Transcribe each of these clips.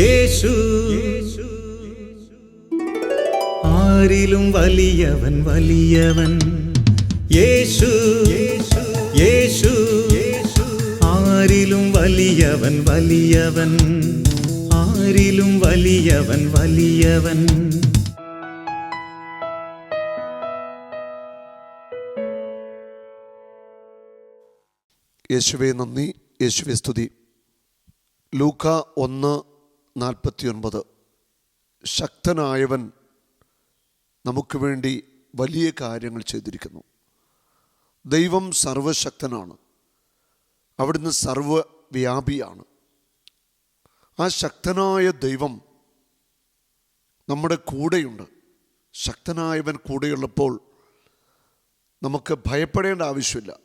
യേശു. ആരിലും വലിയവൻ വലിയവൻ. യേശു യേശു. ആരിലും വലിയവൻ വലിയവൻ. ആരിലും വലിയവൻ വലിയവൻ. യേശുവെ നന്ദി യേശുവെ സ്തുതി. ലൂക്ക ഒന്ന് നാൽപ്പത്തിയൊൻപത്. ശക്തനായവൻ നമുക്ക് വേണ്ടി വലിയ കാര്യങ്ങൾ ചെയ്തിരിക്കുന്നു. ദൈവം സർവശക്തനാണ്. അവിടുന്ന് സർവവ്യാപിയാണ്. ആ ശക്തനായ ദൈവം നമ്മുടെ കൂടെയുണ്ട്. ശക്തനായവൻ കൂടെയുള്ളപ്പോൾ നമുക്ക് ഭയപ്പെടേണ്ട ആവശ്യമില്ല.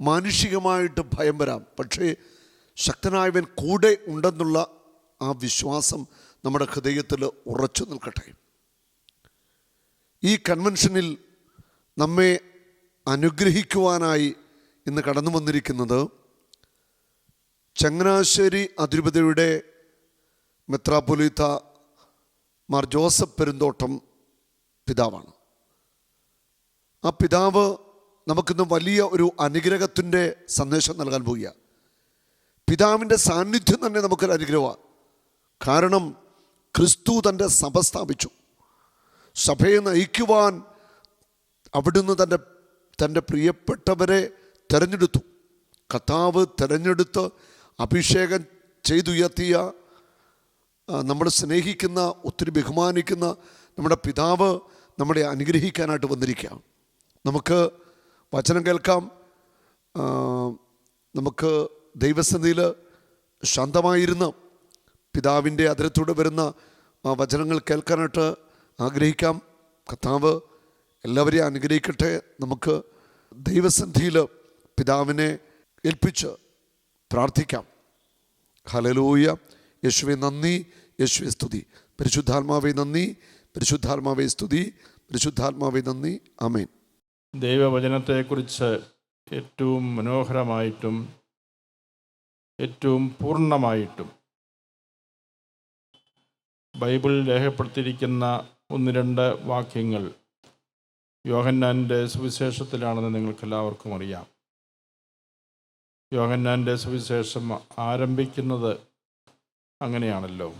മാനുഷികമായിട്ട് ഭയം വരാം. പക്ഷേ ശക്തനായവൻ കൂടെ ഉണ്ടെന്നുള്ള ആ വിശ്വാസം നമ്മുടെ ഹൃദയത്തിൽ ഉറച്ചു നിൽക്കട്ടെ. ഈ കൺവെൻഷനിൽ നമ്മെ അനുഗ്രഹിക്കുവാനായി ഇന്ന് കടന്നു വന്നിരിക്കുന്നത് ചങ്ങനാശ്ശേരി അതിരൂപതയുടെ മെത്രാപൊലീത്ത മാർ ജോസഫ് പെരുന്തോട്ടം പിതാവാണ്. ആ പിതാവ് നമുക്കിന്ന് വലിയ ഒരു അനുഗ്രഹത്തിന്റെ സന്ദേശം നൽകാൻ പോവുക പിതാവിന്റെ സാന്നിധ്യം തന്നെ നമുക്കൊരു അനുഗ്രഹമാണ്. കാരണം ക്രിസ്തു തന്റെ സഭ സ്ഥാപിച്ചു. സഭയെ നയിക്കുവാൻ അവിടുന്ന് തന്റെ തന്റെ പ്രിയപ്പെട്ടവരെ തിരഞ്ഞെടുത്തു. കർത്താവ് തിരഞ്ഞെടുത്ത് അഭിഷേകം ചെയ്തുയർത്തിയ നമ്മൾ സ്നേഹിക്കുന്ന ഒത്തിരി ബഹുമാനിക്കുന്ന നമ്മുടെ പിതാവ് നമ്മളെ അനുഗ്രഹിക്കാനായിട്ട് വന്നിരിക്കുകയാണ് നമുക്ക് വചനം കേൾക്കാം. നമുക്ക് ദൈവസന്നിധിയിൽ ശാന്തമായിരുന്ന് പിതാവിന്റെ അതിരത്തൂടെ വരുന്ന വചനങ്ങൾ കേൾക്കാനായിട്ട് ആഗ്രഹിക്കാം. കർത്താവ് എല്ലാവരെയും അനുഗ്രഹിക്കട്ടെ. നമുക്ക് ദൈവസന്ധിയിൽ പിതാവിനെ ഏൽപ്പിച്ച് പ്രാർത്ഥിക്കാം. ഹലലൂയ യേശുവെ നന്ദി. യേശുവെ സ്തുതി. പരിശുദ്ധാത്മാവെ നന്ദി. പരിശുദ്ധാത്മാവെ സ്തുതി. പരിശുദ്ധാത്മാവെ നന്ദി. അമേൻ ദൈവവചനത്തെക്കുറിച്ച് ഏറ്റവും മനോഹരമായിട്ടും ഏറ്റവും പൂർണമായിട്ടും ബൈബിളിൽ രേഖപ്പെടുത്തിയിരിക്കുന്ന ഒന്ന് രണ്ട് വാക്യങ്ങൾ യോഹന്നാന്റെ സുവിശേഷത്തിലാണെന്ന് നിങ്ങൾക്കെല്ലാവർക്കും അറിയാം. യോഹന്നാന്റെ സുവിശേഷം ആരംഭിക്കുന്നത് അങ്ങനെയാണല്ലോ.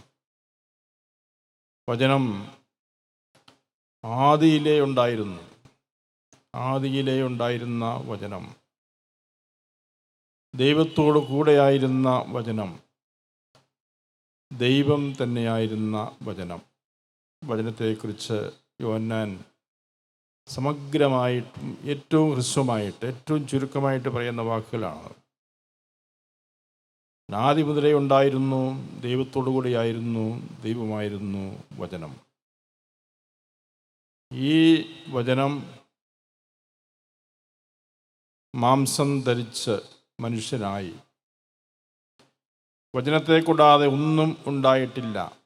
വചനം ആദിയിലേ ഉണ്ടായിരുന്നു. ആദിയിലേ ഉണ്ടായിരുന്ന വചനം. ദൈവത്തോടു കൂടെയായിരുന്ന വചനം. ദൈവം തന്നെയായിരുന്ന വചനം. വചനത്തെക്കുറിച്ച് യോന്നാൻ സമഗ്രമായിട്ടും ഏറ്റവും ഹ്രസ്വമായിട്ട് ഏറ്റവും ചുരുക്കമായിട്ട് പറയുന്ന വാക്കുകളാണ്. ആദി മുതലേ ഉണ്ടായിരുന്നു ദൈവത്തോടു കൂടിയായിരുന്നു ദൈവമായിരുന്നു വചനം. ഈ വചനം മാംസം ധരിച്ച് മനുഷ്യനായി വചനത്തെ കൂടാതെ ഒന്നും ഉണ്ടായിട്ടില്ല.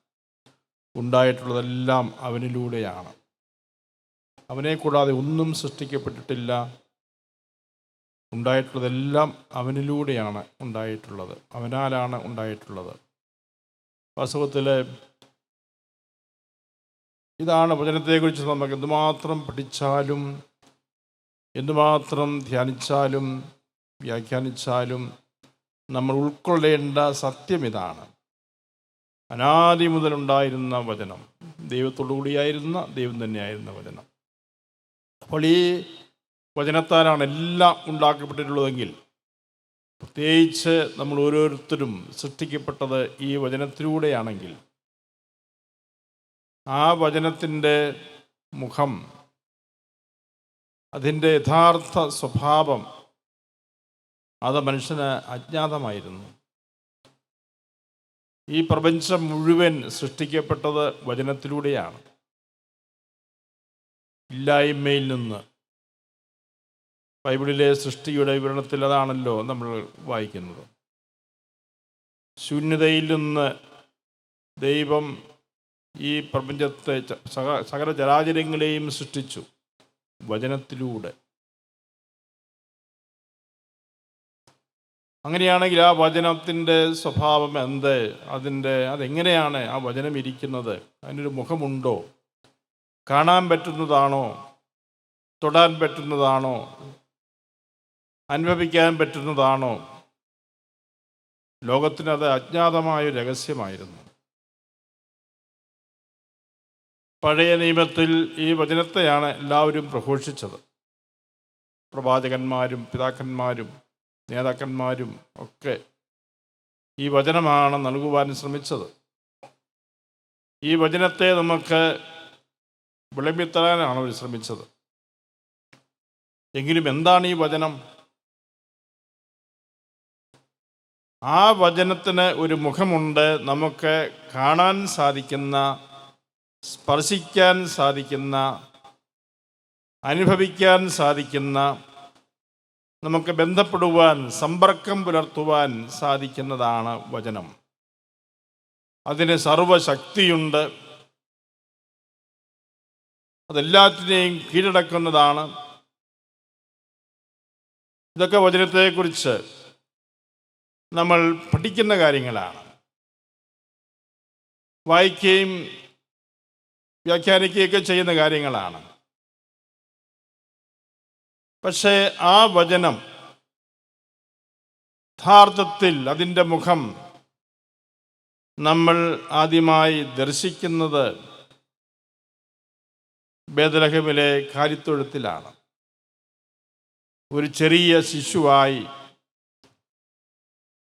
ഉണ്ടായിട്ടുള്ളതെല്ലാം അവനിലൂടെയാണ്. അവനെ കൂടാതെ ഒന്നും സൃഷ്ടിക്കപ്പെട്ടിട്ടില്ല. ഉണ്ടായിട്ടുള്ളതെല്ലാം അവനിലൂടെയാണ് ഉണ്ടായിട്ടുള്ളത്. അവനാലാണ് ഉണ്ടായിട്ടുള്ളത്. വാസ്തവത്തിൽ ഇതാണ് വചനത്തെക്കുറിച്ച് നമുക്ക് എന്തുമാത്രം പഠിച്ചാലും എന്തുമാത്രം ധ്യാനിച്ചാലും വ്യാഖ്യാനിച്ചാലും നമ്മൾ ഉൾക്കൊള്ളേണ്ട സത്യം ഇതാണ്. അനാദി മുതലുണ്ടായിരുന്ന വചനം ദൈവത്തോടു കൂടിയായിരുന്ന ദൈവം തന്നെയായിരുന്ന വചനം. അപ്പോൾ ഈ വചനത്താലാണ് എല്ലാം ഉണ്ടാക്കപ്പെട്ടിട്ടുള്ളതെങ്കിൽ പ്രത്യേകിച്ച് നമ്മൾ ഓരോരുത്തരും സൃഷ്ടിക്കപ്പെട്ടത് ഈ വചനത്തിലൂടെയാണെങ്കിൽ ആ വചനത്തിന്റെ മുഖം അതിന്റെ യഥാർത്ഥ സ്വഭാവം അത് മനുഷ്യന് അജ്ഞാതമായിരുന്നു. ഈ പ്രപഞ്ചം മുഴുവൻ സൃഷ്ടിക്കപ്പെട്ടത് വചനത്തിലൂടെയാണ്. ഇല്ലായ്മയിൽ നിന്ന്. ബൈബിളിലെ സൃഷ്ടിയുടെ വിവരണത്തിൽ അതാണല്ലോ നമ്മൾ വായിക്കുന്നത്. ശൂന്യതയിൽ നിന്ന് ദൈവം ഈ പ്രപഞ്ചത്തെ സകല ചരാചരങ്ങളെയും സൃഷ്ടിച്ചു വചനത്തിലൂടെ. അങ്ങനെയാണെങ്കിൽ ആ വചനത്തിന്റെ സ്വഭാവം എന്ത്? അതിന്റെ അതെങ്ങനെയാണ് ആ വചനം ഇരിക്കുന്നത്? അതിനൊരു മുഖമുണ്ടോ? കാണാൻ പറ്റുന്നതാണോ? തൊടാൻ പറ്റുന്നതാണോ? അനുഭവിക്കാൻ പറ്റുന്നതാണോ? ലോകത്തിനത് അജ്ഞാതമായ രഹസ്യമായിരുന്നു. പഴയ നിയമത്തിൽ ഈ വചനത്തെയാണ് എല്ലാവരും പ്രഘോഷിച്ചത്. പ്രവാചകന്മാരും പിതാക്കന്മാരും നേതാക്കന്മാരും ഒക്കെ ഈ വചനമാണ് നൽകുവാൻ ശ്രമിച്ചത്. ഈ വചനത്തെ നമുക്ക് വിളമ്പിത്തരാനാണ് അവർ ശ്രമിച്ചത്. എങ്കിലും എന്താണ് ഈ വചനം? ആ വചനത്തിന് ഒരു മുഖമുണ്ട്. നമുക്ക് കാണാൻ സാധിക്കുന്ന സ്പർശിക്കാൻ സാധിക്കുന്ന അനുഭവിക്കാൻ സാധിക്കുന്ന നമുക്ക് ബന്ധപ്പെടുവാൻ സമ്പർക്കം പുലർത്തുവാൻ സാധിക്കുന്നതാണ് വചനം. അതിന് സർവശക്തിയുണ്ട് അതെല്ലാത്തിനെയും കീഴടക്കുന്നതാണ്. ഇതൊക്കെ വചനത്തെക്കുറിച്ച് നമ്മൾ പഠിക്കുന്ന കാര്യങ്ങളാണ്. വായിക്കുകയും വ്യാഖ്യാനിക്കുകയൊക്കെ ചെയ്യുന്ന കാര്യങ്ങളാണ്. പക്ഷേ ആ വചനം യഥാർത്ഥത്തിൽ അതിന്റെ മുഖം നമ്മൾ ആദ്യമായി ദർശിക്കുന്നത് ബേദലഹമിലെ കാലിത്തൊഴുത്തിലാണ് ഒരു ചെറിയ ശിശുവായി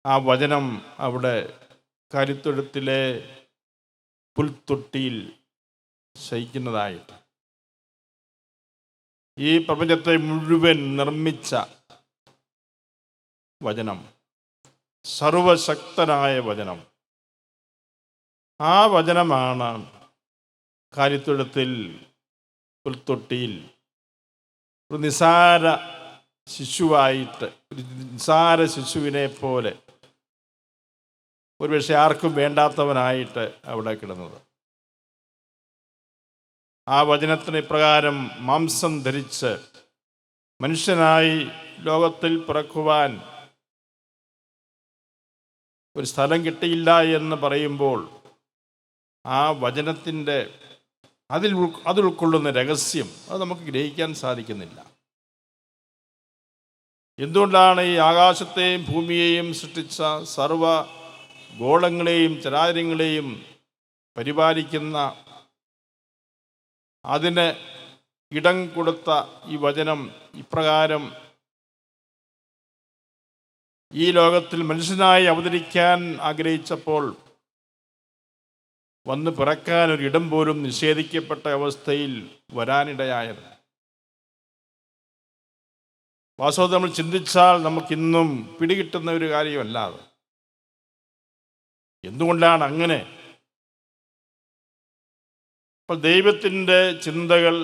ആ വചനം അവിടെ കാലിത്തൊഴുത്തിലെ പുൽത്തൊട്ടിയിൽ ശയിക്കുന്നതായിട്ട്. ഈ പ്രപഞ്ചത്തെ മുഴുവൻ നിർമ്മിച്ച വചനം. സർവശക്തനായ വചനം. ആ വചനമാണ് കാലിത്തൊഴുത്തിൽ പുൽത്തൊട്ടിയിൽ ഒരു നിസാര ശിശുവായിട്ട് ഒരു നിസാര ശിശുവിനെ പോലെ ഒരുപക്ഷെ ആർക്കും വേണ്ടാത്തവനായിട്ട് അവിടെ കിടന്നത്. ആ വചനത്തിന് ഇപ്രകാരം മാംസം ധരിച്ച് മനുഷ്യനായി ലോകത്തിൽ പിറക്കുവാൻ ഒരു സ്ഥലം കിട്ടിയില്ല എന്ന് പറയുമ്പോൾ ആ വചനത്തിന്റെ അതിൽ അതിൽ ഉൾക്കൊള്ളുന്ന രഹസ്യം അത് നമുക്ക് ഗ്രഹിക്കാൻ സാധിക്കുന്നില്ല. എന്തുകൊണ്ടാണ് ഈ ആകാശത്തെയും ഭൂമിയെയും സൃഷ്ടിച്ച സർവ ഗോളങ്ങളെയും ചരാചരങ്ങളെയും പരിപാലിക്കുന്ന അതിന് ഇടം കൊടുത്ത ഈ വചനം ഇപ്രകാരം ഈ ലോകത്തിൽ മനുഷ്യനായി അവതരിക്കാൻ ആഗ്രഹിച്ചപ്പോൾ വന്ന് പിറക്കാൻ ഒരു ഇടം പോലും നിഷേധിക്കപ്പെട്ട അവസ്ഥയിൽ വരാനിടയായത്. വാസ്തവത്തിൽ നമ്മൾ ചിന്തിച്ചാൽ നമുക്കിന്നും പിടികിട്ടുന്ന ഒരു കാര്യമല്ല അത്. എന്തുകൊണ്ടാണ് അങ്ങനെ അപ്പോൾ ദൈവത്തിന്റെ ചിന്തകൾ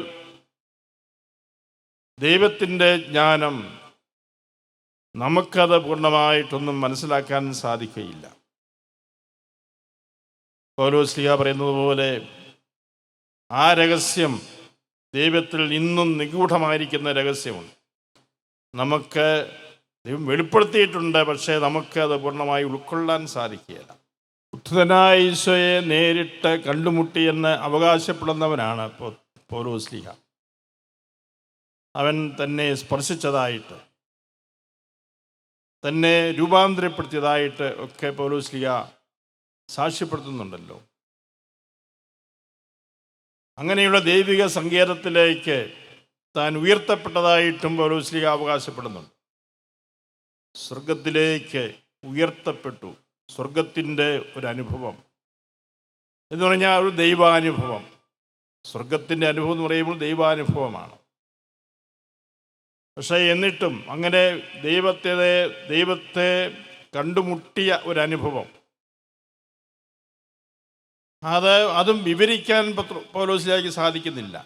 ദൈവത്തിന്റെ ജ്ഞാനം നമുക്കത് പൂർണമായിട്ടൊന്നും മനസ്സിലാക്കാൻ സാധിക്കുകയില്ല. പൗലോസ്ലിഹ പറയുന്നത് പോലെ ആ രഹസ്യം ദൈവത്തിൽ ഇന്നും നിഗൂഢമായിരിക്കുന്ന രഹസ്യമുണ്ട്. നമുക്ക് ദൈവം വെളിപ്പെടുത്തിയിട്ടുണ്ട് പക്ഷേ നമുക്ക് അത് പൂർണമായി ഉൾക്കൊള്ളാൻ സാധിക്കുകയില്ല. ഉദ്ധനായ ഈശോയെ നേരിട്ട് കണ്ടുമുട്ടിയെന്ന് അവകാശപ്പെടുന്നവനാണ് പൗരോസ്ലിഹ അവൻ തന്നെ സ്പർശിച്ചതായിട്ട് തന്നെ രൂപാന്തരപ്പെടുത്തിയതായിട്ട് ഒക്കെ പൗലോസ്ലിഹ സാക്ഷ്യപ്പെടുത്തുന്നുണ്ടല്ലോ. അങ്ങനെയുള്ള ദൈവിക സങ്കേതത്തിലേക്ക് താൻ ഉയർത്തപ്പെട്ടതായിട്ടും പൗലോസ്ലിഹ അവകാശപ്പെടുന്നുണ്ട്. സ്വർഗത്തിലേക്ക് ഉയർത്തപ്പെട്ടു. സ്വർഗത്തിന്റെ ഒരു അനുഭവം എന്ന് പറഞ്ഞാൽ ഒരു ദൈവാനുഭവം. സ്വർഗത്തിന്റെ അനുഭവം എന്ന് പറയുമ്പോൾ ദൈവാനുഭവമാണ്. പക്ഷേ എന്നിട്ടും അങ്ങനെ ദൈവത്തെ ദൈവത്തെ കണ്ടുമുട്ടിയ ഒരു അനുഭവം അത് അതും വിവരിക്കാൻ പൗലോസിലേക്ക് സാധിക്കുന്നില്ല.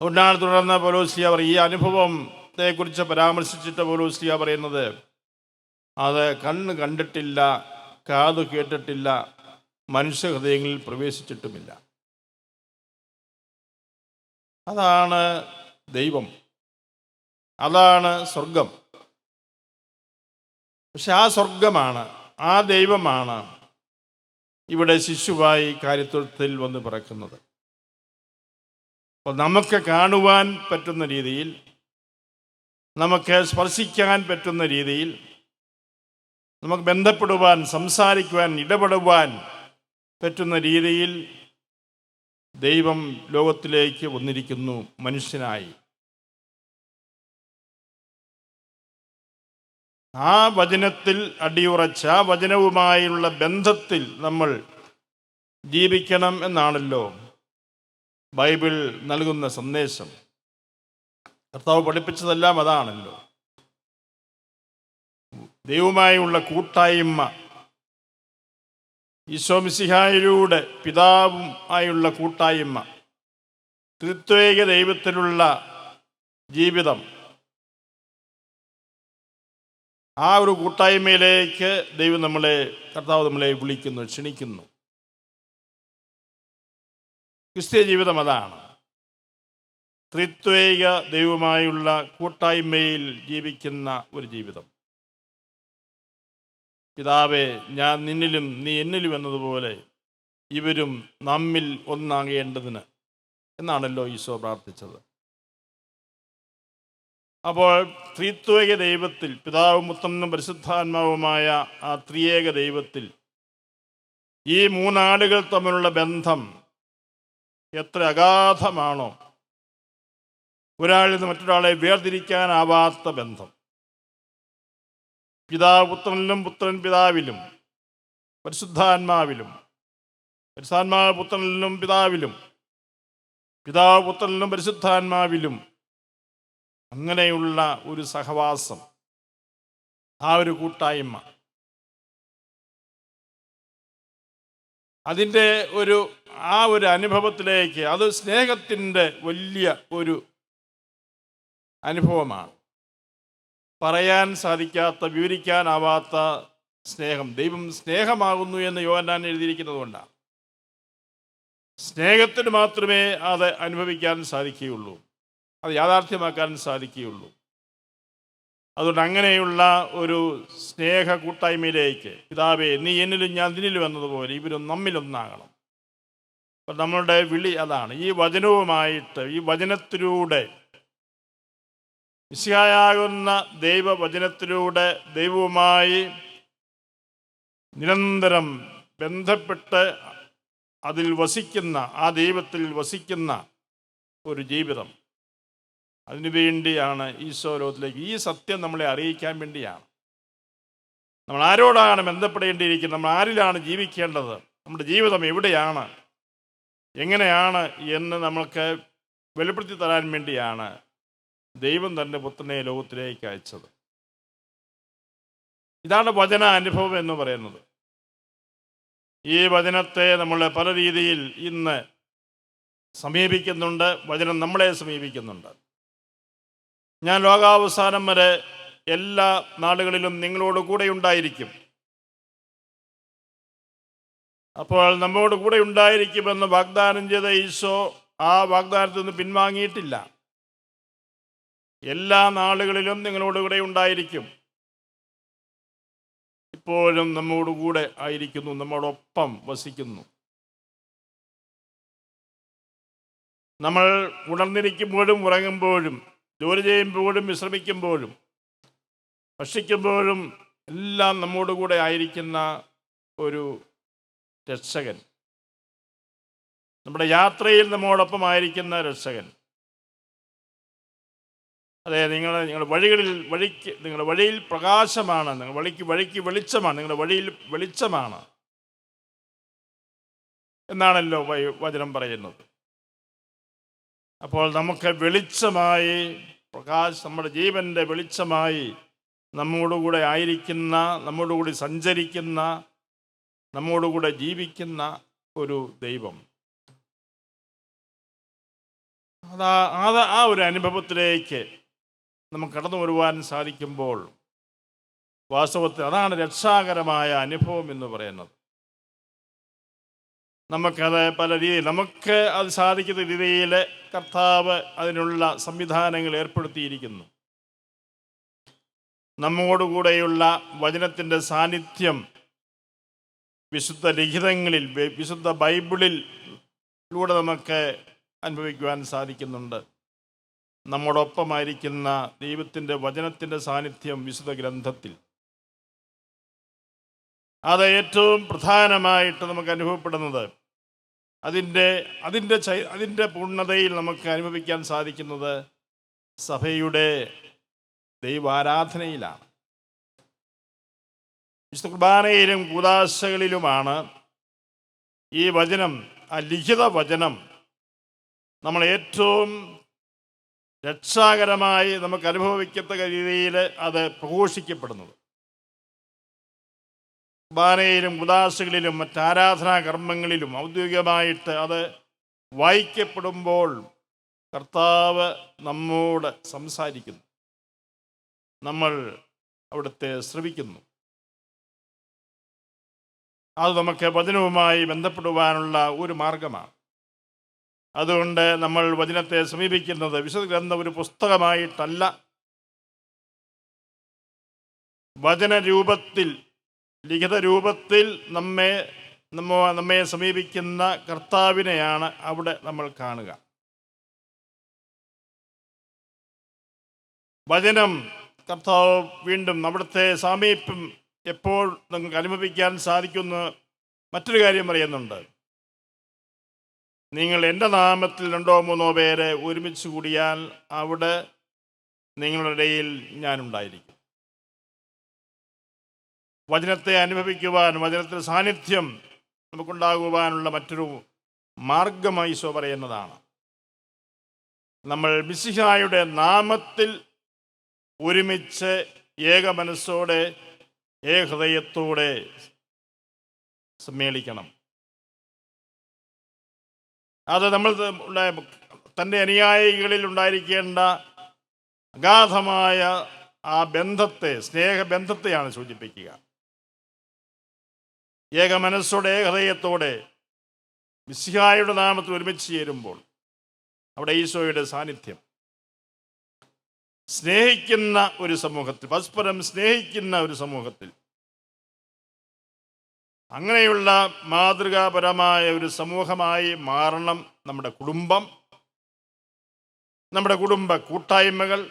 അതുകൊണ്ടാണ് തുടർന്ന് പൗലോസിയ പറയും ഈ അനുഭവത്തെക്കുറിച്ച് പരാമർശിച്ചിട്ട് പൗലോസിയ പറയുന്നത് അത് കണ്ണ് കണ്ടിട്ടില്ല കാത് കേട്ടിട്ടില്ല മനുഷ്യ ഹൃദയങ്ങളിൽ പ്രവേശിച്ചിട്ടുമില്ല. അതാണ് ദൈവം. അതാണ് സ്വർഗം പക്ഷെ ആ സ്വർഗമാണ് ആ ദൈവമാണ് ഇവിടെ ശിശുവായി കാര്യത്വത്തിൽ വന്ന് പിറക്കുന്നത്. അപ്പോൾ നമുക്ക് കാണുവാൻ പറ്റുന്ന രീതിയിൽ നമുക്ക് സ്പർശിക്കാൻ പറ്റുന്ന രീതിയിൽ നമുക്ക് ബന്ധപ്പെടുവാൻ സംസാരിക്കുവാൻ ഇടപെടുവാൻ പറ്റുന്ന രീതിയിൽ ദൈവം ലോകത്തിലേക്ക് വന്നിരിക്കുന്നു മനുഷ്യനായി. ആ വചനത്തിൽ അടിയുറച്ച ആ വചനവുമായുള്ള ബന്ധത്തിൽ നമ്മൾ ജീവിക്കണം എന്നാണല്ലോ ബൈബിൾ നൽകുന്ന സന്ദേശം. കർത്താവ് പഠിപ്പിച്ചതെല്ലാം അതാണല്ലോ. ദൈവമായുള്ള കൂട്ടായ്മ. ഈശോമിസിഹായിലൂടെ പിതാവും ആയുള്ള കൂട്ടായ്മ. ത്രിത്വേക ദൈവത്തിലുള്ള ജീവിതം. ആ ഒരു കൂട്ടായ്മയിലേക്ക് ദൈവം നമ്മളെ കർത്താവ് നമ്മളെ വിളിക്കുന്നു ക്ഷണിക്കുന്നു. ക്രിസ്തീയ ജീവിതം അതാണ്. ത്രിത്വേക ദൈവമായുള്ള കൂട്ടായ്മയിൽ ജീവിക്കുന്ന ഒരു ജീവിതം. പിതാവേ ഞാൻ നിന്നിലും നീ എന്നിലും എന്നതുപോലെ ഇവരും നമ്മിൽ ഒന്നാകേണ്ടതിന് എന്നാണല്ലോ ഈശോ പ്രാർത്ഥിച്ചത്. അപ്പോൾ ത്രിത്വേക ദൈവത്തിൽ പിതാവും പുത്രനും പരിശുദ്ധാത്മാവുമായ ആ ത്രിയേക ദൈവത്തിൽ ഈ മൂന്നാളുകൾ തമ്മിലുള്ള ബന്ധം എത്ര അഗാധമാണോ. ഒരാളിൽ നിന്ന് മറ്റൊരാളെ വേർതിരിക്കാനാവാത്ത ബന്ധം. പിതാവ് പുത്രനിലും പുത്രൻ പിതാവിലും പരിശുദ്ധാത്മാവിലും പരിശുദ്ധാത്മാവ് പുത്രനിലും പിതാവിലും പിതാവ് പുത്രനിലും പരിശുദ്ധാത്മാവിലും അങ്ങനെയുള്ള ഒരു സഹവാസം ആ ഒരു കൂട്ടായ്മ. അതിന്റെ ഒരു ആ ഒരു അനുഭവത്തിലേക്ക് അത് സ്നേഹത്തിന്റെ വലിയ ഒരു അനുഭവമാണ്. പറയാൻ സാധിക്കാത്ത വിവരിക്കാനാവാത്ത സ്നേഹം. ദൈവം സ്നേഹമാകുന്നു എന്ന് യോഹന്നാൻ എഴുതിയിരിക്കുന്നത് കൊണ്ടാണ്. സ്നേഹത്തിന് മാത്രമേ അത് അനുഭവിക്കാൻ സാധിക്കുകയുള്ളൂ. അത് യാഥാർത്ഥ്യമാക്കാൻ സാധിക്കുകയുള്ളൂ. അതുകൊണ്ട് അങ്ങനെയുള്ള ഒരു സ്നേഹ കൂട്ടായ്മയിലേക്ക് പിതാവേ നീ എന്നിലും ഞാൻ നിന്നിലും എന്നതുപോലെ ഇവരും നമ്മിലൊന്നാകണം. അപ്പം നമ്മളുടെ വിളി അതാണ്. ഈ വചനവുമായിട്ട് ഈ വചനത്തിലൂടെ മിശിഹായാകുന്ന ദൈവവചനത്തിലൂടെ ദൈവവുമായി നിരന്തരം ബന്ധപ്പെട്ട് അതിൽ വസിക്കുന്ന ആ ദൈവത്തിൽ വസിക്കുന്ന ഒരു ജീവിതം. അതിനു വേണ്ടിയാണ് ഈശോ ഈ സത്യം നമ്മളെ അറിയിക്കാൻ വേണ്ടിയാണ്. നമ്മൾ ആരോടാണ് ബന്ധപ്പെടേണ്ടിയിരിക്കുന്നത്? നമ്മൾ ആരിലാണ് ജീവിക്കേണ്ടത്? നമ്മുടെ ജീവിതം എവിടെയാണ്? എങ്ങനെയാണ് എന്ന് നമ്മൾക്ക് വെളിപ്പെടുത്തി തരാൻ വേണ്ടിയാണ് ദൈവം തന്റെ പുത്രനെ ലോകത്തിലേക്ക് അയച്ചത്. ഇതാണ് വചന അനുഭവം എന്ന് പറയുന്നത്. ഈ വചനത്തെ നമ്മൾ പല രീതിയിൽ ഇന്ന് സമീപിക്കുന്നുണ്ട് വചനം നമ്മളെ സമീപിക്കുന്നുണ്ട്. ഞാൻ ലോകാവസാനം വരെ എല്ലാ നാടുകളിലും നിങ്ങളോട് കൂടെ ഉണ്ടായിരിക്കും. അപ്പോൾ നമ്മോട് കൂടെ ഉണ്ടായിരിക്കുമെന്ന് വാഗ്ദാനം ചെയ്ത ഈശോ ആ വാഗ്ദാനത്തിൽ നിന്ന് പിൻവാങ്ങിയിട്ടില്ല. എല്ലാ നാളുകളിലും നിങ്ങളോടുകൂടെ ഉണ്ടായിരിക്കും. ഇപ്പോഴും നമ്മോടുകൂടെ ആയിരിക്കുന്നു നമ്മോടൊപ്പം വസിക്കുന്നു. നമ്മൾ ഉണർന്നിരിക്കുമ്പോഴും ഉറങ്ങുമ്പോഴും ജോലി ചെയ്യുമ്പോഴും വിശ്രമിക്കുമ്പോഴും ഭക്ഷിക്കുമ്പോഴും എല്ലാം നമ്മോടുകൂടെ ആയിരിക്കുന്ന ഒരു രക്ഷകൻ. നമ്മുടെ യാത്രയിൽ നമ്മോടൊപ്പം ആയിരിക്കുന്ന രക്ഷകൻ. അതെ നിങ്ങൾ നിങ്ങളുടെ വഴികളിൽ വഴിക്ക് നിങ്ങളുടെ വഴിയിൽ പ്രകാശമാണ് നിങ്ങൾ വഴിക്ക് വഴിക്ക് വെളിച്ചമാണ് നിങ്ങളുടെ വഴിയിൽ വെളിച്ചമാണ്. എന്നാണല്ലോ വചനം പറയുന്നത്. അപ്പോൾ നമുക്ക് വെളിച്ചമായി പ്രകാശ് നമ്മുടെ ജീവന്റെ വെളിച്ചമായി നമ്മോടുകൂടെ ആയിരിക്കുന്ന നമ്മോടുകൂടി സഞ്ചരിക്കുന്ന നമ്മോടുകൂടെ ജീവിക്കുന്ന ഒരു ദൈവം. അതാ ആ ഒരു അനുഭവത്തിലേക്ക് നമുക്ക് കടന്നു വരുവാൻ സാധിക്കുമ്പോൾ വാസ്തവത്തിൽ അതാണ് രക്ഷാകരമായ അനുഭവം എന്ന് പറയുന്നത്. നമുക്കത് പല രീതിയിൽ നമുക്ക് അത് സാധിക്കുന്ന രീതിയിൽ കർത്താവ് അതിനുള്ള സംവിധാനങ്ങൾ ഏർപ്പെടുത്തിയിരിക്കുന്നു. നമ്മോടുകൂടെയുള്ള വചനത്തിന്റെ സാന്നിധ്യം വിശുദ്ധ ലിഖിതങ്ങളിൽ വിശുദ്ധ ബൈബിളിൽ ലൂടെ നമുക്ക് അനുഭവിക്കുവാൻ സാധിക്കുന്നുണ്ട്. നമ്മോടൊപ്പമായിരിക്കുന്ന ദൈവത്തിന്റെ വചനത്തിന്റെ സാന്നിധ്യം വിശുദ്ധ ഗ്രന്ഥത്തിൽ. അത് ഏറ്റവും പ്രധാനമായിട്ട് നമുക്ക് അനുഭവപ്പെടുന്നത്. അതിന്റെ അതിന്റെ അതിന്റെ പൂർണതയിൽ നമുക്ക് അനുഭവിക്കാൻ സാധിക്കുന്നത് സഭയുടെ ദൈവാരാധനയിലാണ്. വിശുദ്ധ കുർബാനയിലും കൂതാശകളിലുമാണ് ഈ വചനം ആ ലിഖിത വചനം നമ്മൾ ഏറ്റവും രക്ഷാകരമായി നമുക്ക് അനുഭവിക്കത്തക്ക രീതിയിൽ അത് പ്രഘോഷിക്കപ്പെടുന്നത്. കുർബാനയിലും ഉദാസുകളിലും മറ്റ് ആരാധനാ കർമ്മങ്ങളിലും ഔദ്യോഗികമായിട്ട് അത് വായിക്കപ്പെടുമ്പോൾ കർത്താവ് നമ്മോട് സംസാരിക്കുന്നു. നമ്മൾ അവിടുത്തെ ശ്രവിക്കുന്നു. അത് നമുക്ക് വചനവുമായി ബന്ധപ്പെടുവാനുള്ള ഒരു മാർഗമാണ്. അതുകൊണ്ട് നമ്മൾ വചനത്തെ സമീപിക്കുന്നത് വിശുദ്ധ ഗ്രന്ഥം ഒരു പുസ്തകമായിട്ടല്ല. വചനരൂപത്തിൽ ലിഖിത രൂപത്തിൽ നമ്മെ നമ്മ നമ്മെ സമീപിക്കുന്ന കർത്താവിനെയാണ് അവിടെ നമ്മൾ കാണുക. വചനം കർത്താവ് വീണ്ടും അവിടുത്തെ സാമീപ്യം എപ്പോൾ നിങ്ങൾക്ക് അനുഭവിക്കാൻ സാധിക്കുമെന്ന് മറ്റൊരു കാര്യം പറയുന്നുണ്ട്. നിങ്ങൾ എന്റെ നാമത്തിൽ രണ്ടോ മൂന്നോ പേരെ ഒരുമിച്ച് കൂടിയാൽ അവിടെ നിങ്ങളുടെ ഇടയിൽ ഞാനുണ്ടായിരിക്കും. വചനത്തെ അനുഭവിക്കുവാൻ വചനത്തിൽ സാന്നിധ്യം നമുക്കുണ്ടാകുവാനുള്ള മറ്റൊരു മാർഗമായി ഈശോ പറയുന്നതാണ്. നമ്മൾ മിസിഹായുടെ നാമത്തിൽ ഒരുമിച്ച് ഏക മനസ്സോടെ ഏകഹൃദയത്തോടെ സമ്മേളിക്കണം. അത് നമ്മൾ തന്റെ അനുയായികളിൽ ഉണ്ടായിരിക്കേണ്ട അഗാധമായ ആ ബന്ധത്തെ സ്നേഹബന്ധത്തെയാണ് സൂചിപ്പിക്കുക. ഏക മനസ്സോടെ ഏകഹൃദയത്തോടെ മിസ്സിഹായുടെ നാമത്തിൽ ഒരുമിച്ച് ചേരുമ്പോൾ അവിടെ ഈശോയുടെ സാന്നിധ്യം. സ്നേഹിക്കുന്ന ഒരു സമൂഹത്തിൽ പരസ്പരം സ്നേഹിക്കുന്ന ഒരു സമൂഹത്തിൽ അങ്ങനെയുള്ള മാതൃകാപരമായ ഒരു സമൂഹമായി മാറണം നമ്മുടെ കുടുംബം. നമ്മുടെ കുടുംബ കൂട്ടായ്മകൾ.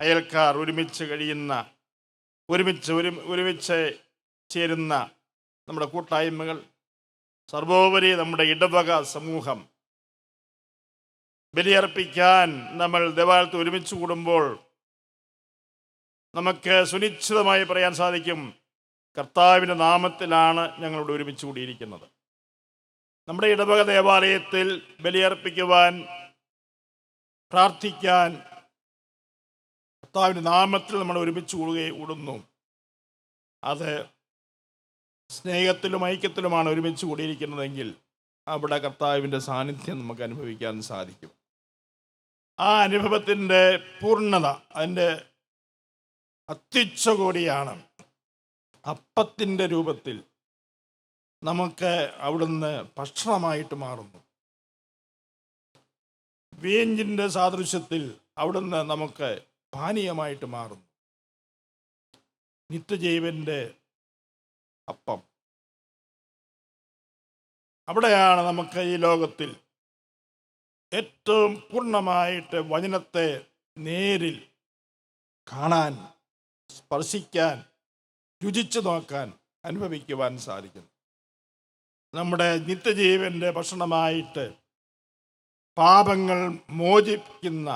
അയൽക്കാർ ഒരുമിച്ച് കഴിയുന്ന ഒരുമിച്ച് ഒരു ഒരുമിച്ച് ചേരുന്ന നമ്മുടെ കൂട്ടായ്മകൾ. സർവോപരി നമ്മുടെ ഇടവക സമൂഹം. ബലിയർപ്പിക്കാൻ നമ്മൾ ദേവാലയത്തിൽ ഒരുമിച്ച് കൂടുമ്പോൾ നമുക്ക് സുനിശ്ചിതമായി പറയാൻ സാധിക്കും കർത്താവിന്റെ നാമത്തിലാണ് ഞങ്ങളോട് ഒരുമിച്ച് കൂടിയിരിക്കുന്നത്. നമ്മുടെ ഇടവക ദേവാലയത്തിൽ ബലിയർപ്പിക്കുവാൻ പ്രാർത്ഥിക്കാൻ കർത്താവിന്റെ നാമത്തിൽ നമ്മൾ ഒരുമിച്ച് കൂടുകയും കൂടുന്നു. അത് സ്നേഹത്തിലും ഐക്യത്തിലുമാണ് ഒരുമിച്ച് കൂടിയിരിക്കുന്നതെങ്കിൽ അവിടെ കർത്താവിന്റെ സാന്നിധ്യം നമുക്ക് അനുഭവിക്കാൻ സാധിക്കും. ആ അനുഭവത്തിന്റെ പൂർണത അതിന്റെ അത്യുച്ഛകോടിയാണ് അപ്പത്തിന്റെ രൂപത്തിൽ നമുക്ക് അവിടുന്ന് ഭക്ഷണമായിട്ട് മാറുന്നു. വേഞ്ചിന്റെ സാദൃശ്യത്തിൽ അവിടുന്ന് നമുക്ക് പാനീയമായിട്ട് മാറുന്നു. നിത്യജീവന്റെ അപ്പം. അവിടെയാണ് നമുക്ക് ഈ ലോകത്തിൽ ഏറ്റവും പൂർണമായിട്ട് വചനത്തെ നേരിൽ കാണാൻ സ്പർശിക്കാൻ രുചിച്ചു നോക്കാൻ അനുഭവിക്കുവാൻ സാധിക്കുന്നു. നമ്മുടെ നിത്യജീവന്റെ ഭക്ഷണമായിട്ട് പാപങ്ങൾ മോചിപ്പിക്കുന്ന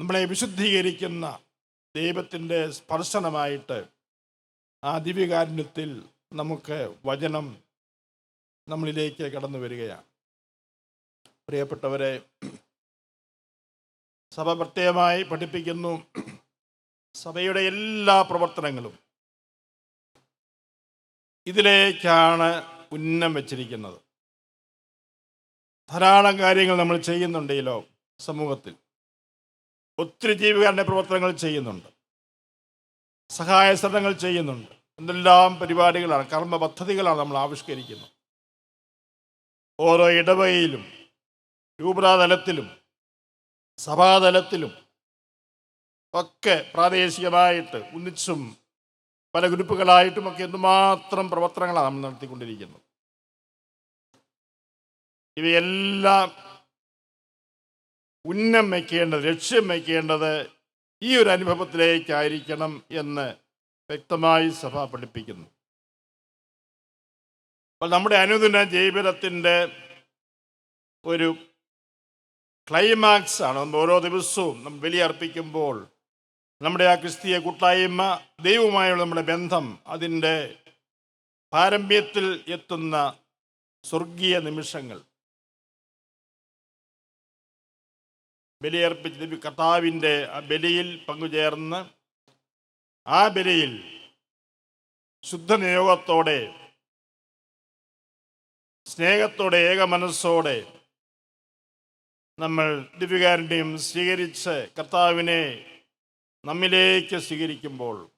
നമ്മളെ വിശുദ്ധീകരിക്കുന്ന ദൈവത്തിന്റെ സ്പർശനമായിട്ട് ആ ദിവ്യകാരുണ്യത്തിൽ നമുക്ക് വചനം നമ്മളിലേക്ക് കടന്നു വരികയാണ്. പ്രിയപ്പെട്ടവരെ സഭ പ്രത്യേകമായി പഠിപ്പിക്കുന്നു. സഭയുടെ എല്ലാ പ്രവർത്തനങ്ങളും ഇതിലേക്കാണ് ഉന്നം വച്ചിരിക്കുന്നത്. ധാരാളം കാര്യങ്ങൾ നമ്മൾ ചെയ്യുന്നുണ്ട് ഈ സമൂഹത്തിൽ. ഒത്തിരി ജീവകാരുടെ പ്രവർത്തനങ്ങൾ ചെയ്യുന്നുണ്ട്. സഹായ ശ്രമങ്ങൾ ചെയ്യുന്നുണ്ട്. എന്തെല്ലാം പരിപാടികളാണ് കർമ്മ പദ്ധതികളാണ് നമ്മൾ ആവിഷ്കരിക്കുന്നത്. ഓരോ ഇടവകയിലും രൂപതാതലത്തിലും സഭാതലത്തിലും ഒക്കെ പ്രാദേശികമായിട്ട് ഒന്നിച്ചും പല ഗ്രൂപ്പുകളായിട്ടുമൊക്കെ എന്തുമാത്രം പ്രവർത്തനങ്ങളാണ് നമ്മൾ നടത്തിക്കൊണ്ടിരിക്കുന്നത്. ഇവയെല്ലാം ഉന്നം വയ്ക്കേണ്ടത് ലക്ഷ്യം വയ്ക്കേണ്ടത് ഈ ഒരു അനുഭവത്തിലേക്കായിരിക്കണം എന്ന് വ്യക്തമായി സഭ പഠിപ്പിക്കുന്നു. അപ്പോൾ നമ്മുടെ അനുദിന ജീവിതത്തിന്റെ ഒരു ക്ലൈമാക്സ് നമ്മൾ ഓരോ ദിവസവും നമ്മൾ ബലിയർപ്പിക്കുമ്പോൾ നമ്മുടെ ആ ക്രിസ്തീയ കൂട്ടായ്മ ദൈവവുമായുള്ള നമ്മുടെ ബന്ധം അതിന്റെ പാരമ്യത്തിൽ എത്തുന്ന സ്വർഗീയ നിമിഷങ്ങൾ. ബലിയർപ്പിച്ച് കർത്താവിന്റെ ആ ബലിയിൽ പങ്കുചേർന്ന് ആ ബലിയിൽ ശുദ്ധനിയോഗത്തോടെ സ്നേഹത്തോടെ ഏക മനസ്സോടെ നമ്മൾ ദിവ്യകാരന്റെയും സ്വീകരിച്ച് കർത്താവിനെ നമ്മിലേക്ക് സ്വീകരിക്കുമ്പോൾ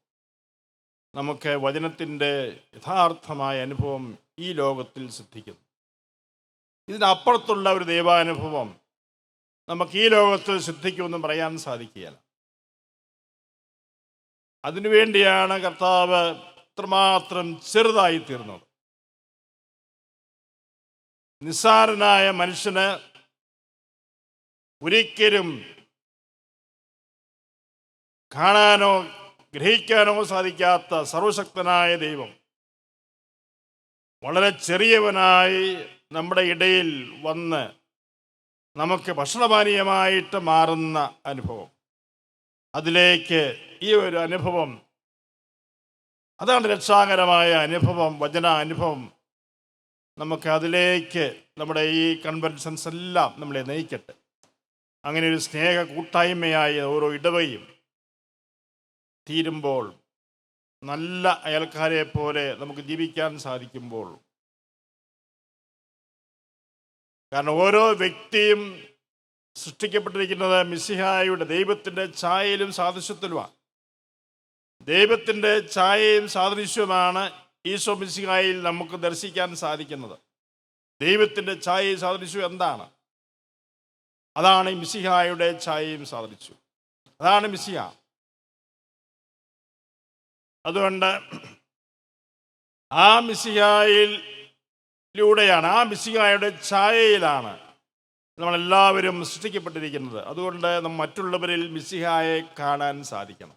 നമുക്ക് വചനത്തിന്റെ യഥാർത്ഥമായ അനുഭവം ഈ ലോകത്തിൽ സിദ്ധിക്കുന്നു. ഇതിനപ്പുറത്തുള്ള ഒരു ദൈവാനുഭവം നമുക്ക് ഈ ലോകത്തിൽ സിദ്ധിക്കുമെന്ന് പറയാൻ സാധിക്കുകയില്ല. അതിനുവേണ്ടിയാണ് കർത്താവ് ഇത്രമാത്രം ചെറുതായി തീർന്നത്. നിസ്സാരനായ മനുഷ്യന് ഒരിക്കലും കാണാനോ ഗ്രഹിക്കാനോ സാധിക്കാത്ത സർവശക്തനായ ദൈവം വളരെ ചെറിയവനായി നമ്മുടെ ഇടയിൽ വന്ന് നമുക്ക് ഭക്ഷണപാനീയമായിട്ട് മാറുന്ന അനുഭവം. അതിലേക്ക് ഈ ഒരു അനുഭവം അതാണ് രക്ഷാകരമായ അനുഭവം വചന അനുഭവം. നമുക്ക് അതിലേക്ക് നമ്മുടെ ഈ കൺവെൻഷൻസ് എല്ലാം നമ്മളെ നയിക്കട്ടെ. അങ്ങനെ ഒരു സ്നേഹ കൂട്ടായ്മയായ ഓരോ ഇടവയും തീരുമ്പോൾ നല്ല അയൽക്കാരെ പോലെ നമുക്ക് ജീവിക്കാൻ സാധിക്കുമ്പോൾ. കാരണം ഓരോ വ്യക്തിയും സൃഷ്ടിക്കപ്പെട്ടിരിക്കുന്നത് മിസിഹായുടെ ദൈവത്തിന്റെ ഛായയിലും സാദൃശ്യത്തിലുമാണ്. ദൈവത്തിന്റെ ഛായയും സാദൃശ്യവുമാണ് ഈശോ മിസിഹായിൽ നമുക്ക് ദർശിക്കാൻ സാധിക്കുന്നത്. ദൈവത്തിന്റെ ഛായയും സാദൃശ്യം എന്താണ്? അതാണ് മിസ്സിഹായുടെ ഛായയും സാദൃശ്യം അതാണ് മിസിഹ അതുകൊണ്ട് ആ മിസിഹായിലൂടെയാണ് ആ മിസിഹായുടെ ഛായയിലാണ് നമ്മളെല്ലാവരും സൃഷ്ടിക്കപ്പെട്ടിരിക്കുന്നത്. അതുകൊണ്ട് മറ്റുള്ളവരിൽ മിസിഹായെ കാണാൻ സാധിക്കണം.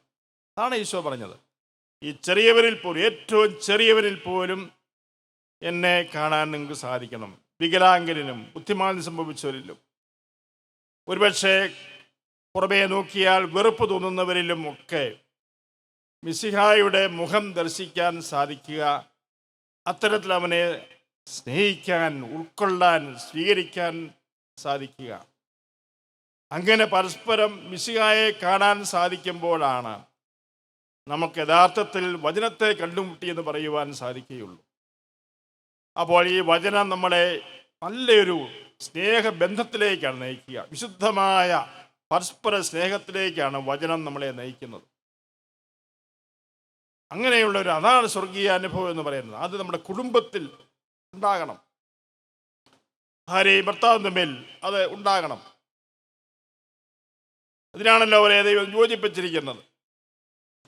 അതാണ് ഈശോ പറഞ്ഞത്. ഈ ചെറിയവരിൽ പോലും ഏറ്റവും ചെറിയവരിൽ പോലും എന്നെ കാണാൻ നിങ്ങൾക്ക് സാധിക്കണം. വികലാംഗനും ബുദ്ധിമാന്യം സംഭവിച്ചവരിലും. ഒരുപക്ഷെ പുറമേ നോക്കിയാൽ വെറുപ്പ് തോന്നുന്നവരിലും ഒക്കെ മിസിഹായുടെ മുഖം ദർശിക്കാൻ സാധിക്കുക. അത്തരത്തിൽ അവനെ സ്നേഹിക്കാൻ ഉൾക്കൊള്ളാൻ സ്വീകരിക്കാൻ സാധിക്കുക. അങ്ങനെ പരസ്പരം മിസിഹായെ കാണാൻ സാധിക്കുമ്പോഴാണ് നമുക്ക് യഥാർത്ഥത്തിൽ വചനത്തെ കണ്ടുമുട്ടിയെന്ന് പറയുവാൻ സാധിക്കുകയുള്ളൂ. അപ്പോൾ ഈ വചനം നമ്മളെ നല്ലൊരു സ്നേഹബന്ധത്തിലേക്കാണ് നയിക്കുക. വിശുദ്ധമായ പരസ്പര സ്നേഹത്തിലേക്കാണ് വചനം നമ്മളെ നയിക്കുന്നത്. അങ്ങനെയുള്ള ഒരു അതാണ് സ്വർഗീയ അനുഭവം എന്ന് പറയുന്നത്. അത് നമ്മുടെ കുടുംബത്തിൽ ഉണ്ടാകണം. ഭാര്യയും ഭർത്താവും തമ്മിൽ അത് ഉണ്ടാകണം. അതിനാണല്ലോ അവരെ ദൈവം യോജിപ്പിച്ചിരിക്കുന്നത്.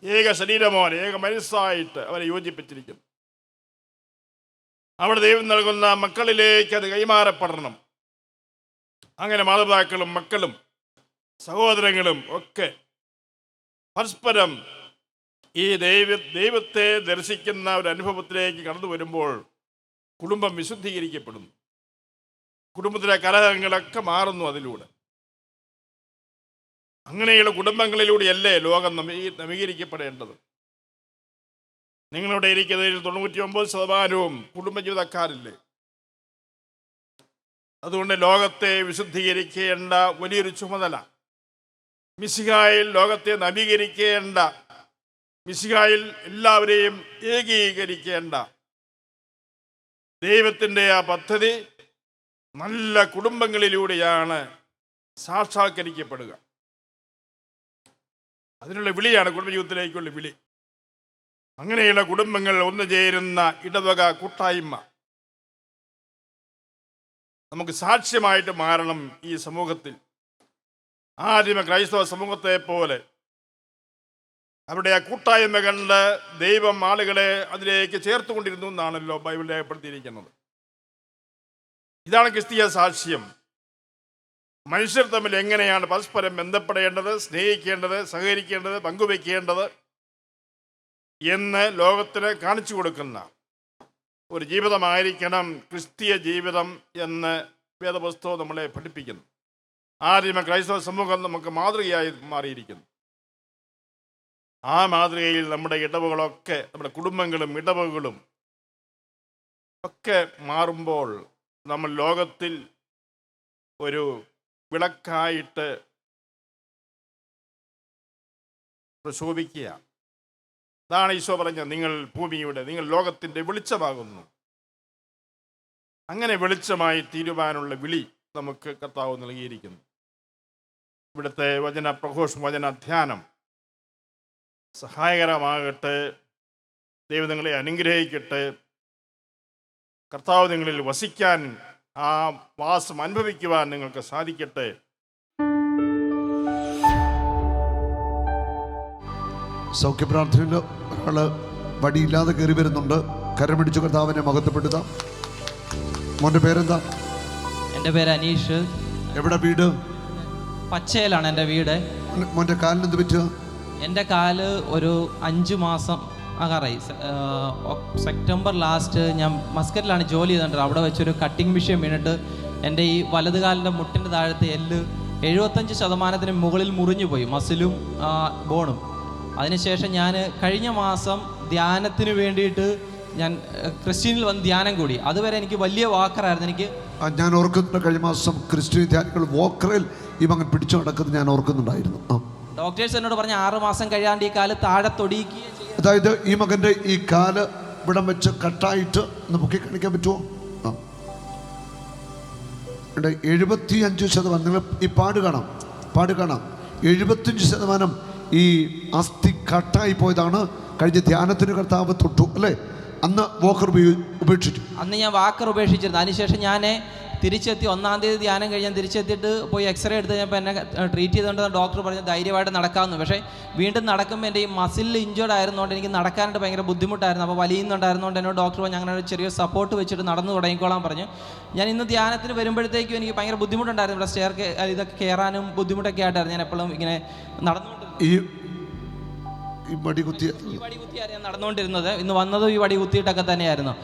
ഏക ശരീരമോ ഏക മനസ്സായിട്ട് അവരെ യോജിപ്പിച്ചിരിക്കുന്നു. അവിടെ ദൈവം നൽകുന്ന മക്കളിലേക്ക് അത് കൈമാറപ്പെടണം. അങ്ങനെ മാതാപിതാക്കളും മക്കളും സഹോദരങ്ങളും ഒക്കെ പരസ്പരം ഈ ദൈവ ദൈവത്തെ ദർശിക്കുന്ന ഒരു അനുഭവത്തിലേക്ക് കടന്നു വരുമ്പോൾ കുടുംബം വിശുദ്ധീകരിക്കപ്പെടുന്നു. കുടുംബത്തിലെ കലഹങ്ങളൊക്കെ മാറുന്നു അതിലൂടെ. അങ്ങനെയുള്ള കുടുംബങ്ങളിലൂടെയല്ലേ ലോകം നവീകരിക്കപ്പെടേണ്ടത്. നിങ്ങളുടെ ഇരിക്കുന്നതിൽ തൊണ്ണൂറ്റി ഒമ്പത് ശതമാനവും കുടുംബജീവിതക്കാരില്ലേ? അതുകൊണ്ട് ലോകത്തെ വിശുദ്ധീകരിക്കേണ്ട വലിയൊരു ചുമതല. മിസിഹായിൽ ലോകത്തെ നവീകരിക്കേണ്ട മിസിഹായിൽ എല്ലാവരെയും ഏകീകരിക്കേണ്ട. ദൈവത്തിന്റെ ആ പദ്ധതി നല്ല കുടുംബങ്ങളിലൂടെയാണ് സാക്ഷാത്കരിക്കപ്പെടുക. അതിനുള്ള വിളിയാണ് കുടുംബജീവിതത്തിലേക്കുള്ള വിളി. അങ്ങനെയുള്ള കുടുംബങ്ങൾ ഒന്നു ചേരുന്ന ഇടവക കൂട്ടായ്മ. നമുക്ക് സാക്ഷ്യമായിട്ട് മാറണം ഈ സമൂഹത്തിൽ. ആദിമ ക്രൈസ്തവ സമൂഹത്തെ പോലെ അവരുടെ ആ കൂട്ടായ്മ കണ്ട് ദൈവം ആളുകളെ അതിലേക്ക് ചേർത്തുകൊണ്ടിരുന്നു എന്നാണല്ലോ ബൈബിൾ രേഖപ്പെടുത്തിയിരിക്കുന്നത്. ഇതാണ് ക്രിസ്തീയ സാക്ഷ്യം. മനുഷ്യർ തമ്മിൽ എങ്ങനെയാണ് പരസ്പരം ബന്ധപ്പെടേണ്ടത് സ്നേഹിക്കേണ്ടത് സഹകരിക്കേണ്ടത് പങ്കുവെക്കേണ്ടത് എന്ന് ലോകത്തിന് കാണിച്ചു കൊടുക്കുന്ന ഒരു ജീവിതമായിരിക്കണം ക്രിസ്തീയ ജീവിതം എന്ന് വേദപുസ്തകം നമ്മളെ പഠിപ്പിക്കുന്നു. ആദ്യമേ ക്രൈസ്തവ സമൂഹം നമുക്ക് മാതൃകയായി മാറിയിരിക്കുന്നു. ആ മാതൃകയിൽ നമ്മുടെ ഇടവുകളൊക്കെ നമ്മുടെ കുടുംബങ്ങളും ഇടവുകളും ഒക്കെ മാറുമ്പോൾ നമ്മൾ ലോകത്തിൽ ഒരു വിളക്കായിട്ട് പ്രശോഭിക്കുക അതാണ് ഈശോ പറഞ്ഞ നിങ്ങൾ ഭൂമിയുടെ നിങ്ങൾ ലോകത്തിന്റെ വെളിച്ചമാകുന്നു. അങ്ങനെ വെളിച്ചമായി തീരുവാനുള്ള വിളി നമുക്ക് കർത്താവ് നൽകിയിരിക്കുന്നു. ഇവിടുത്തെ വചന പ്രഘോഷം വചന ധ്യാനം സഹായകരമാകട്ടെ. ദൈവം നിങ്ങളെ അനുഗ്രഹിക്കട്ടെ. കർത്താവ് നിങ്ങളിൽ വസിക്കാൻ ആ വാസം അനുഭവിക്കുവാൻ നിങ്ങൾക്ക് സാധിക്കട്ടെ. സൗഖ്യപ്രാർത്ഥനയിൽ ഒരാൾ വടിയില്ലാതെ കയറി വരുന്നുണ്ട്. കരമിടിച്ചു കർത്താവിനെ മഹത്വപ്പെടുത്താം. മോന്റെ പേരെന്താ? എന്റെ പേര് അനീഷ്. എവിടെ വീട്? പച്ചയിലാണ് എന്റെ വീട്. മോന്റെ- മോന്റെ കാലിന് എന്ത് പറ്റുക എന്റെ കാൽ ഒരു അഞ്ച് മാസം ആകാറായി. സെപ്റ്റംബർ ലാസ്റ്റ് ഞാൻ മസ്കറ്റിലാണ് ജോലി ചെയ്തിട്ടുണ്ട് അവിടെ വെച്ചൊരു കട്ടിങ് മെഷീൻ വീണിട്ട് എന്റെ ഈ വലത് കാലിന്റെ മുട്ടിന്റെ താഴത്തെ എല്ല് എഴുപത്തഞ്ച് ശതമാനത്തിന് മുകളിൽ മുറിഞ്ഞു പോയി മസിലും ബോണും. അതിനുശേഷം ഞാൻ കഴിഞ്ഞ മാസം ധ്യാനത്തിന് വേണ്ടിയിട്ട് ഞാൻ ക്രിസ്ത്യനിൽ വന്ന് ധ്യാനം കൂടി. അതുവരെ എനിക്ക് വലിയ വാക്കറായിരുന്നു. എനിക്ക് ഞാൻ ഓർക്കുന്നുണ്ട് കഴിഞ്ഞ മാസം ക്രിസ്ത്യൻ ധ്യാനികൾ വാക്കറിൽ ഈ മകൻ പിടിച്ചു നടക്കുന്നത് ഞാൻ ഓർക്കുന്നുണ്ടായിരുന്നു. ഡോക്ടേഴ്സ് എന്നോട് പറഞ്ഞ ആറ് മാസം കഴിയാണ്ട് ഈ കാൽ താഴെ തൊടിയിക്കുകയും ചെയ്യും. അതായത് ഈ മകന്റെ ഈ കാൽ ഇവിടം വെച്ച് കട്ടായിട്ട് നമുക്ക് കാണിക്കാൻ പറ്റുമോ എഴുപത്തി അഞ്ച് ശതമാനം നിങ്ങൾ ഈ പാട് കാണാം പാട് കാണാം. എഴുപത്തിയഞ്ച് ശതമാനം ഈ അസ്ഥി കട്ടായി പോയതാണ്. കഴിഞ്ഞ ധ്യാനത്തിന് കർത്താവ് തൊട്ടു അല്ലേ? അന്ന് വാക്കർ ഉപേക്ഷിച്ചു. അന്ന് ഞാൻ വാക്കർ ഉപേക്ഷിച്ചിരുന്നു. അതിനുശേഷം ഞാൻ തിരിച്ചെത്തി ഒന്നാം തീയതി ധ്യാനം കഴിഞ്ഞ് ഞാൻ തിരിച്ചെത്തിയിട്ട് പോയി എക്സ്റേ എടുത്ത് കഴിഞ്ഞപ്പോൾ എന്നെ ട്രീറ്റ് ചെയ്തുകൊണ്ട് ഡോക്ടർ പറഞ്ഞു ധൈര്യമായിട്ട് നടക്കാമെന്ന്. പക്ഷേ വീണ്ടും നടക്കുമ്പോൾ എന്റെ ഈ മസിൽ ഇഞ്ചേർഡ് ആയിരുന്നുകൊണ്ട് എനിക്ക് നടക്കാനായിട്ട് ഭയങ്കര ബുദ്ധിമുട്ടായിരുന്നു. അപ്പോൾ വലിയുന്നുണ്ടായിരുന്നുകൊണ്ട് എന്നോട് ഡോക്ടർ പറഞ്ഞു അങ്ങനെ ഒരു ചെറിയ സപ്പോർട്ട് വെച്ചിട്ട് നടന്നു തുടങ്ങിക്കോളാൻ പറഞ്ഞു. ഞാൻ ഇന്ന് ധ്യാനത്തിന് വരുമ്പോഴത്തേക്കും എനിക്ക് ഭയങ്കര ബുദ്ധിമുട്ടുണ്ടായിരുന്നു. ഇവിടെ സ്റ്റെയർ ഇതൊക്കെ കയറാനും ബുദ്ധിമുട്ടൊക്കെ ആയിട്ടായിരുന്നു. ഞാൻ എപ്പോഴും ഇങ്ങനെ നടന്നുകൊണ്ട് ഈ ഈ വടി ഞാൻ നടന്നുകൊണ്ടിരുന്നത്. ഇന്ന് വന്നതും ഈ വടി കുത്തിയിട്ടൊക്കെ തന്നെയായിരുന്നു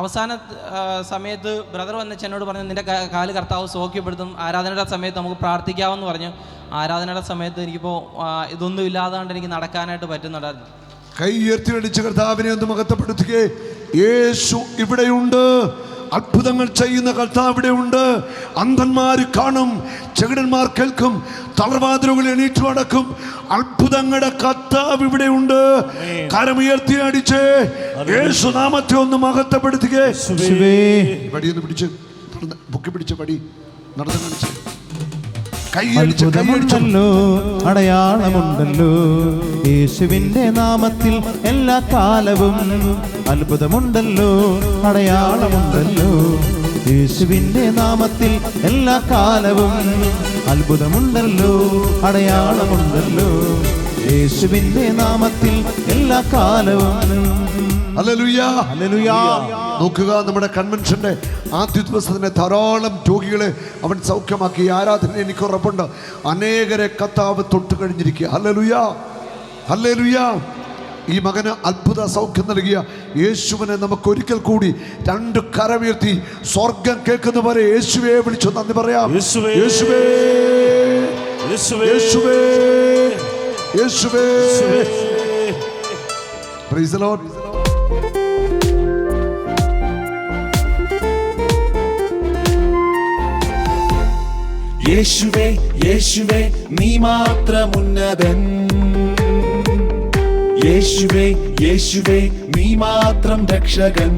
അവസാന സമയത്ത് ബ്രദർ വന്ന് എന്നോട് പറഞ്ഞു നിന്റെ കാൽ കർത്താവ് സൗഖ്യപ്പെടുത്തും. ആരാധനയുടെ സമയത്ത് നമുക്ക് പ്രാർത്ഥിക്കാമെന്ന് പറഞ്ഞു. ആരാധനയുടെ സമയത്ത് എനിക്കിപ്പോൾ ഇതൊന്നും ഇല്ലാതാണ്ട് എനിക്ക് നടക്കാനായിട്ട് പറ്റുന്നുണ്ടായിരുന്നു. കൈ ഉയർത്തി അടിച്ച് കർത്താവിനെ ഒന്ന് മഹത്വപ്പെടുത്തുകയെ. യേശു ഇവിടെയുണ്ട്. അത്ഭുതങ്ങൾ ചെയ്യുന്ന കർത്താവ് ഇവിടെയുണ്ട് അന്ധന്മാർ കാണും ചെകിടന്മാർ കേൾക്കും തളർവാതിലുകൾ എണീറ്റു അടക്കും അത്ഭുതങ്ങളുടെ കർത്താവ് ഇവിടെ ഉണ്ട്. കരമുയർത്തി അടിച്ച്. യേശുനാമത്തെ ഒന്ന് മഹത്വപ്പെടുത്തുകേ. പിടിച്ച് പടി പിടിച്ച വടി നടന്ന് കാണിച്ച്. അത്ഭുതമുണ്ടല്ലോ അടയാളമുണ്ടല്ലോ. യേശുവിന്റെ നാമത്തിൽ എല്ലാ കാലവും അത്ഭുതമുണ്ടല്ലോ അടയാളമുണ്ടല്ലോ. യേശുവിന്റെ നാമത്തിൽ എല്ലാ കാലവും അത്ഭുതമുണ്ടല്ലോ അടയാളമുണ്ടല്ലോ. യേശുവിന്റെ നാമത്തിൽ എല്ലാ കാലവും ഹല്ലേലൂയ. ഹല്ലേലൂയ. നോക്കുക നമ്മുടെ കൺവെൻഷന്റെ ആദ്യ ദിവസത്തിന്റെ ധാരാളം രോഗികളെ അവൻ സൗഖ്യമാക്കി ആരാധന എനിക്ക് ഉറപ്പുണ്ട്. അനേകരെ കത്താവ് തൊട്ട് കഴിഞ്ഞിരിക്കുക. ഹല്ലേലൂയ. ഹല്ലേലൂയ. ഈ മകന് അത്ഭുത സൗഖ്യം നൽകിയ യേശുവിനെ നമുക്ക് ഒരിക്കൽ കൂടി രണ്ട് കരമുയർത്തി സ്വർഗം കേൾക്കുന്ന വരെ യേശുവെ വിളിച്ചു നന്ദി പറയാം. യേശുവേ. യേശുവേ. യേശുവേ. യേശുവേ. യേശുവേ. Praise യേശുവേ യേശുവേ നീ മാത്രമുന്നതൻ. യേശുവേ യേശുവേ നീ മാത്രം രക്ഷകൻ.